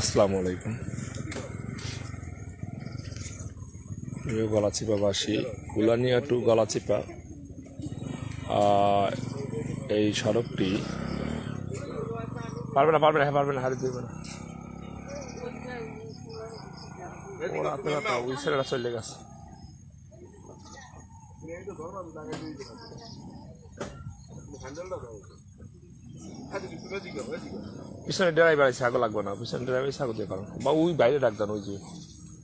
আসসালামু আলাইকুম। প্রিয় গলাচিপাবাসী উলানিয়া টু গলাচিপা এই সড়কটি পারবে না পারবে না হ্যাঁ পারবে না হাতে দিবে না। ওই ছেলেরা চলে গেছে। পিছনে ড্রাইভার আছে আগে লাগবে না পিছনে ড্রাইভার আছে আগে দিয়ে কারণ বা ওই বাইরে ডাকতেন ওই যে।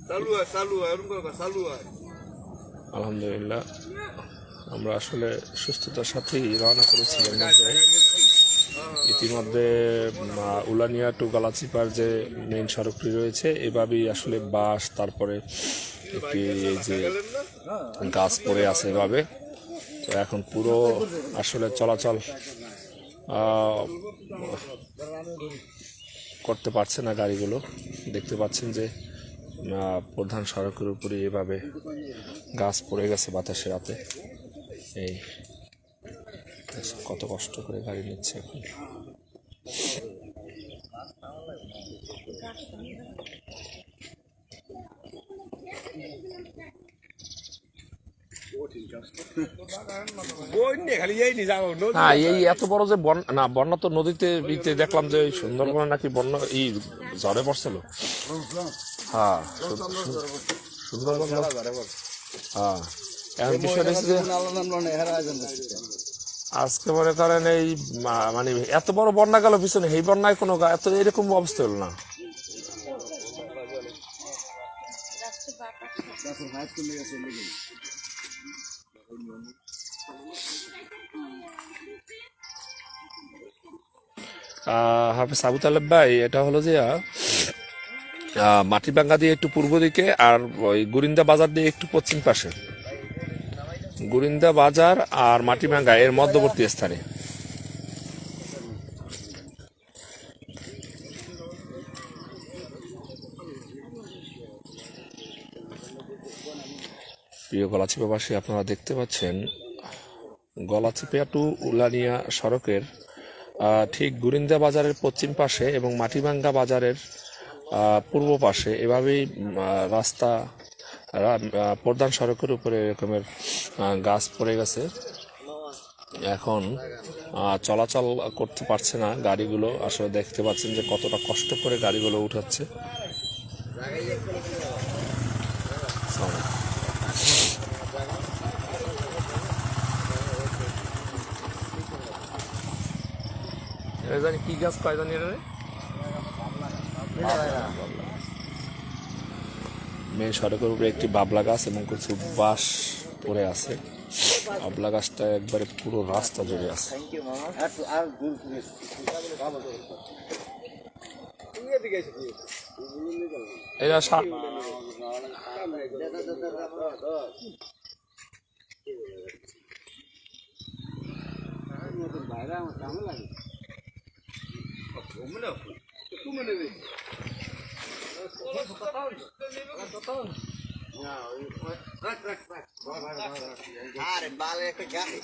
চালু চালু এরকম করে চালু আলহামদুলিল্লাহ আমরা আসলে সুস্থতার সাথেই রওনা করেছি এর মধ্যে। ইতিমধ্যে উলানিয়া টু গালাচিপার যে মেইন সড়কটি রয়েছে এভাবেই আসলে বাস তারপরে একটি এই যে গাছ পড়ে আছে এভাবে। তো এখন পুরো আসলে চলাচল করতে পারছে না গাড়িগুলো। দেখতে পাচ্ছেন যে প্রধান সড়কের উপরে এভাবে গাছ পড়ে গেছে বাতাসে রাতে এই কত কষ্ট করে গাড়ি নিচ্ছে এখন বই নিয়ে খালি এই নিয়ে যাব নদী না এই এত বড় যে বন্যা না, বন্যা তো নদীতে দেখলাম যে সুন্দরবনে নাকি বন্যা ই ঝড়ে পড়ছিল। হ্যাঁ সুন্দরবন হ্যাঁ। এখন বিষয়টা হচ্ছে যে আজকে মনে করেন এই মানে এত বড় বন্যা গেল পিছনে, এই বন্যায় কোনো এত এরকম অবস্থা হলো না। হাফিজ আবু তালেব ভাই এটা হলো যে আহ, মাটিবাঙ্গা দিয়ে একটু পূর্ব দিকে আর ওই গুরিন্দা বাজার দিয়ে একটু পশ্চিম পাশে। গুরিন্দা বাজার আর মাটিভাঙ্গা এর মধ্যবর্তী স্থানে। প্রিয় গলাচিপাবাসী, আপনারা দেখতে পাচ্ছেন গলাচিপা টু উলানিয়া সড়কের ঠিক গুরিন্দা বাজারের পশ্চিম পাশে এবং মাটিভাঙ্গা বাজারের পূর্ব পাশে। এভাবেই রাস্তা প্রধান সড়কের উপরে এরকমের গাছ পড়ে গেছে। এখন চলাচল করতে পারছে না গাড়িগুলো। আসলে দেখতে পাচ্ছেন যে কতটা কষ্ট করে গাড়িগুলো উঠাচ্ছে আসসালামু আলাইকুম। এটা জানি কি গাছ কয় জানি এটা রে? মেন সড়কের উপরে একটি বাবলা গাছ এবং কিছু বাঁশ পড়ে আছে। বাবলা গাছটা একবারে পুরো রাস্তা জুড়ে আছে। এটা সা- আরে বালে একটা গাড়ি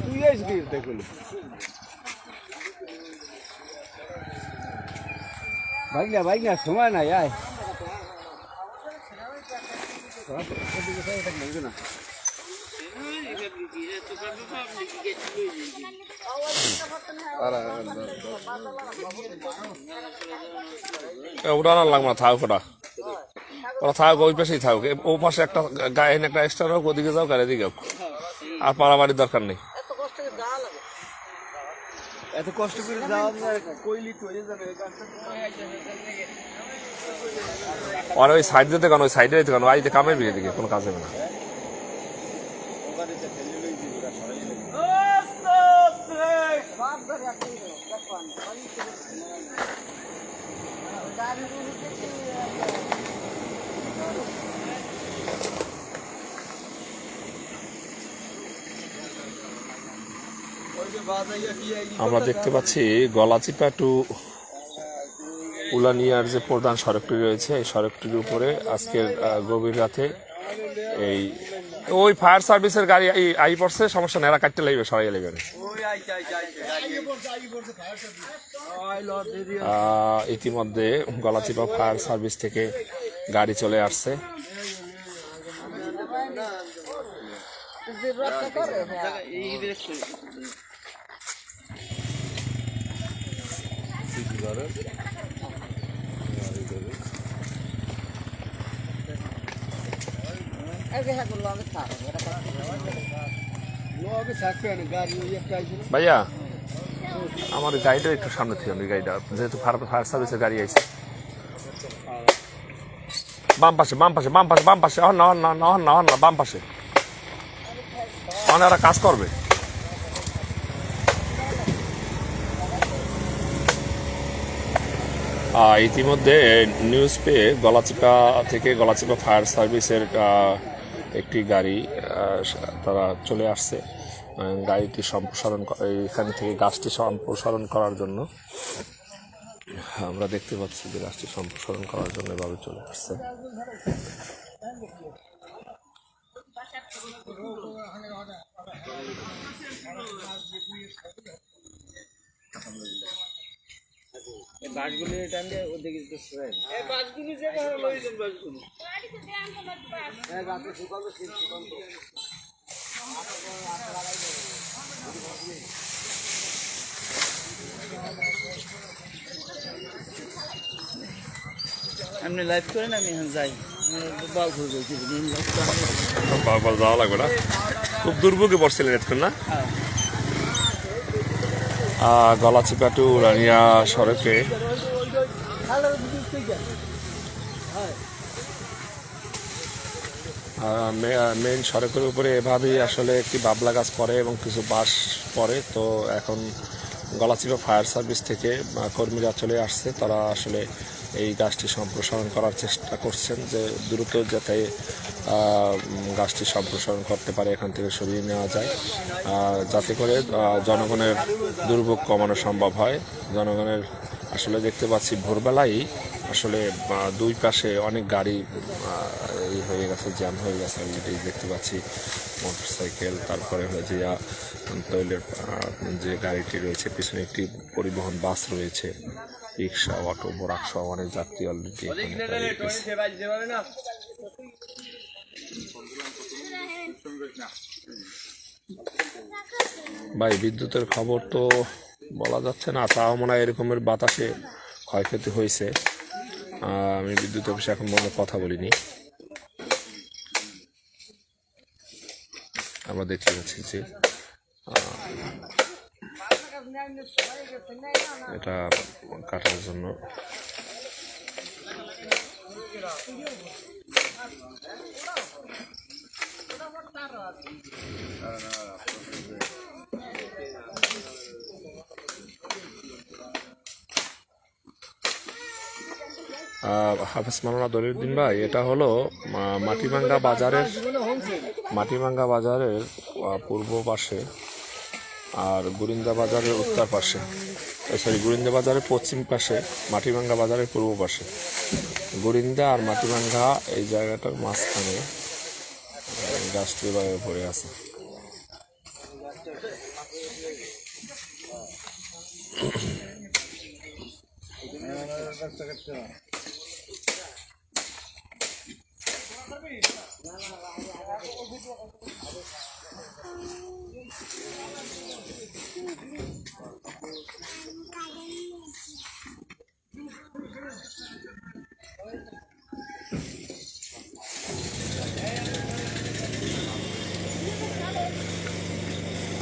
তুই আসবি দেখুন বাইক না বাইক না সময় নাই আয়। ওটা না লাগবে না থাকুক ওটা। ওরা থাকুক ওই পাশেই থাকুক ও পাশে একটা গায়ে একটা এক্সট্রা হোক ওদিকে যাও, গাড়ি দিকে আর পাড়াবাড়ির দরকার নেই। এত কষ্ট করে যাওয়া কইলি তৈরি যাবে আর ওই সাইড দিতে ওই সাইডে দিতে কেন? আইতে কামের বিয়ে দিকে, কোনো কাজ হবে না। আমরা দেখতে পাচ্ছি গলাচিপা টু উলানিয়ার যে প্রধান সড়কটি রয়েছে এই সড়কটির উপরে আজকের গভীর রাতে এই ওই ফায়ার সার্ভিসের গাড়ি আই পড়ছে সমস্যা নেই এরা কাটতে লাগবে সরাই লাগবে ইতিমধ্যে গলাচিপা ফায়ার সার্ভিস থেকে গাড়ি চলে আসছে দেখছ লগে থাকবে না গাড়ি ওই একটা আইছে না ভাইয়া, আমার গাড়িটা একটু সামনে থেকে আমি গাড়িটা, যেহেতু ফায়ার সার্ভিসের গাড়ি আছে বাম পাশে বাম পাশে বাম পাশে বাম পাশে হন না হন না না না, বাম পাশে। ওনারা কাজ করবে। ইতিমধ্যে নিউজ পেয়ে গলাচিপা থেকে গলাচিপা ফায়ার সার্ভিসের একটি গাড়ি তারা চলে আসছে। গাড়িটি সম্প্রসারণ এখান থেকে গাছটি সম্প্রসারণ করার জন্য। আমরা দেখতে পাচ্ছি যে গাছটি সম্প্রসারণ করার জন্য এভাবে চলে আসছে এই বাসগুলি ওদিকে একটু সরে এই বাসগুলি যে ভালো লইছেন বাসগুলি। হ্যাঁ শুকাবে আপনি লাইভ করেন আমি এখন যাই। বারবার যাওয়া লাগবে না? খুব দুর্ভোগে পড়ছিলেন এতক্ষণ না? আহ, গলাচিপা রানিয়া সড়কে মেইন সড়কের উপরে এভাবেই আসলে একটি বাবলা গাছ পড়ে এবং কিছু বাঁশ পড়ে। তো এখন গলাচিপা ফায়ার সার্ভিস থেকে কর্মীরা চলে আসছে। তারা আসলে এই গাছটি সম্প্রসারণ করার চেষ্টা করছেন যে দ্রুত যাতে গাছটি সম্প্রসারণ করতে পারে, এখান থেকে সরিয়ে নেওয়া যায়। যাতে করে জনগণের দুর্ভোগ কমানো সম্ভব হয়। জনগণের আসলে দেখতে পাচ্ছি ভোরবেলাই আসলে দুই পাশে অনেক গাড়ি এই হয়ে গেছে, জ্যাম হয়ে গেছে। আমি এটাই দেখতে পাচ্ছি, মোটরসাইকেল, তারপরে হচ্ছে যা তৈলের যে গাড়িটি রয়েছে, পিছনে একটি পরিবহন বাস রয়েছে, রিক্সা, অটো, বোরাক সহ অনেক যাত্রী অলরেডি ভাই, বিদ্যুতের খবর তো বলা যাচ্ছে না, তাও মনে হয় এরকমের বাতাসে ক্ষয়ক্ষতি হয়েছে। আমি বিদ্যুৎ অফিসে এখন মনে কথা বলিনি। আমরা দেখতে পাচ্ছি যে এটা কাটার জন্য হাফেজ মাওলানা দলিউদ্দিন ভাই এটা হলো আহ, মাটিভাঙ্গা বাজারের মাটিভাঙ্গা বাজারের পূর্ব পাশে আর গুরিন্দা বাজারের উত্তর পাশে। সরি গুরিন্দা বাজারের পশ্চিম পাশে মাটিভাঙ্গা বাজারের পূর্ব পাশে। গুরিন্দা আর মাটিভাঙ্গা এই জায়গাটার মাঝখানে গাছটি পড়ে আছে।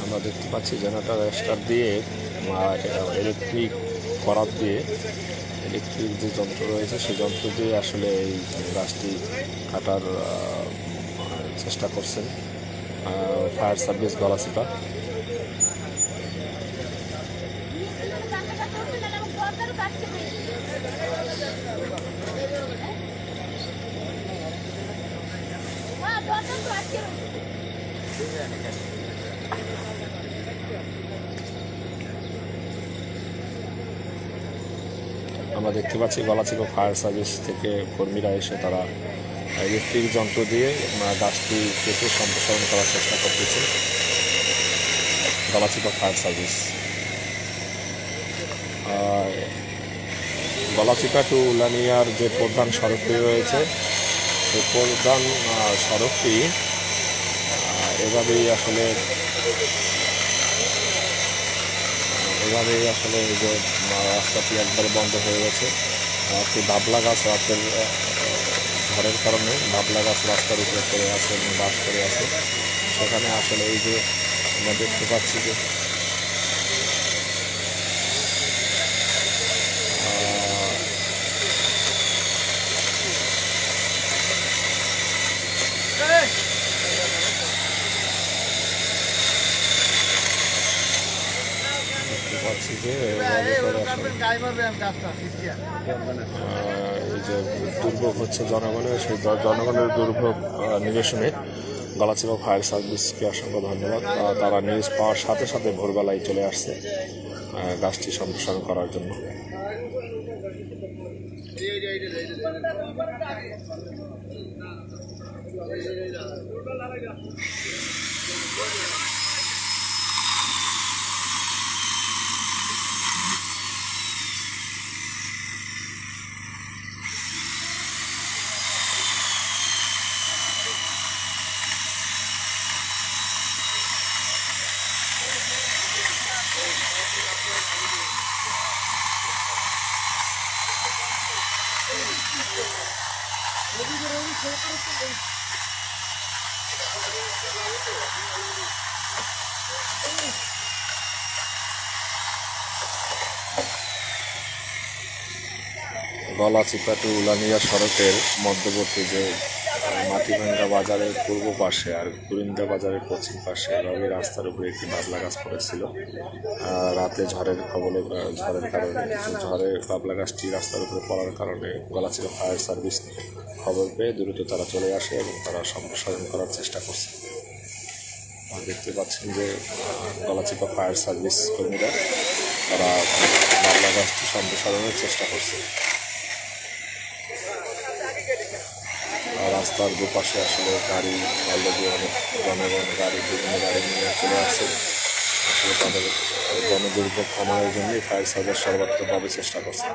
আমরা দেখতে পাচ্ছি জেনারেটর স্টার দিয়ে ইলেকট্রিক করাত দিয়ে ইলেকট্রিক যে যন্ত্র রয়েছে, সেই যন্ত্র দিয়ে আসলে এই গাছটি কাটার চেষ্টা করছেন। Fire service Galachipa. আমরা দেখতে পাচ্ছি গলাচিপা ফায়ার সার্ভিস থেকে কর্মীরা এসে তারা ইলেকট্রিক যন্ত্র দিয়ে গাছটি কেটে সম্প্রসারণ করার চেষ্টা করতেছে। Galachipa fire service. Galachipa to উলানিয়ার যে প্রধান সড়কটি রয়েছে, সেই প্রধান সড়কটি এভাবেই আসলে এভাবেই আসলে এই যে রাস্তাটি একবারে বন্ধ হয়ে গেছে। একটি বাবলা গাছ রাতের ঘরের ঝড়ের কারণে বাবলা গাছ রাস্তার উপরে পড়ে আছে এবং বাস করে আছে। সেখানে আসলে এই যে আমরা দেখতে পাচ্ছি যে পাচ্ছি যে এই যে দুর্ভোগ হচ্ছে জনগণের সেই জনগণের দুর্ভোগ নিরসনে গলাচিপা ফায়ার সার্ভিসকে অসংখ্য ধন্যবাদ। তারা নিউজ পাওয়ার সাথে সাথে ভোরবেলায় চলে আসছে গাছটি সম্প্রসারণ করার জন্য। গলাচিপা টু উলানিয়া সড়কের মধ্যবর্তী যে মাটিভাঙ্গা বাজারের পূর্ব পাশে আর গুরিন্দা বাজারের পশ্চিম পাশে এভাবে রাস্তার উপরে একটি বাবলা গাছ পড়েছিল। রাতে ঝড়ের কবলে, ঝড়ের কারণে, ঝড়ে বাবলা গাছটি রাস্তার উপরে পড়ার কারণে গলাচিপা ফায়ার সার্ভিস। খবর পেয়ে দ্রুত তারা চলে আসে এবং তারা সম্প্রসারণ করার চেষ্টা করছে। দেখতে পাচ্ছেন যে গলাচিপা ফায়ার সার্ভিস কর্মীরা। তারা বাবলা গাছটি সম্প্রসারণের চেষ্টা করছে। রাস্তার দুপাশে আসলে গাড়ি, অলরেডি অনেক জনগণ গাড়ি, বিভিন্ন গাড়ি নিয়ে চলে আসছে। আসলে তাদের জনদুর্ভোগ কমানোর জন্যই ফায়ার সার্ভিস সর্বাত্মকভাবে চেষ্টা করছে।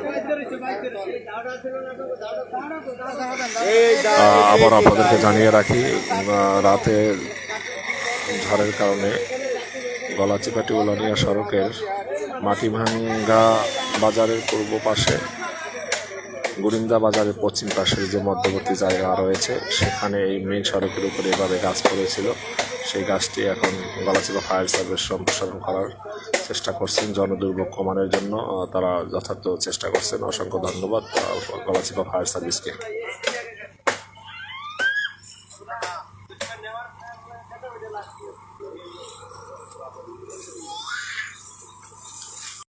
আবার আপনাদেরকে জানিয়ে রাখি রাতে ঝড়ের কারণে গলাচিপাটি উলানিয়া সড়কের মাটিভাঙ্গা বাজারের পূর্ব পাশে গুরিন্দা বাজারের পশ্চিম পাশের যে মধ্যবর্তী জায়গা রয়েছে, সেখানে এই মেন সড়কের উপরে এভাবে গাছ পড়েছিল। সেই গাছটি এখন গলাচিপা ফায়ার সার্ভিস সম্প্রসারণ করার চেষ্টা করছেন জনদুর্ভোগ কমানোর জন্য। তারা যথার্থ চেষ্টা করছেন। অসংখ্য ধন্যবাদ গলাচিপা ফায়ার সার্ভিসকে।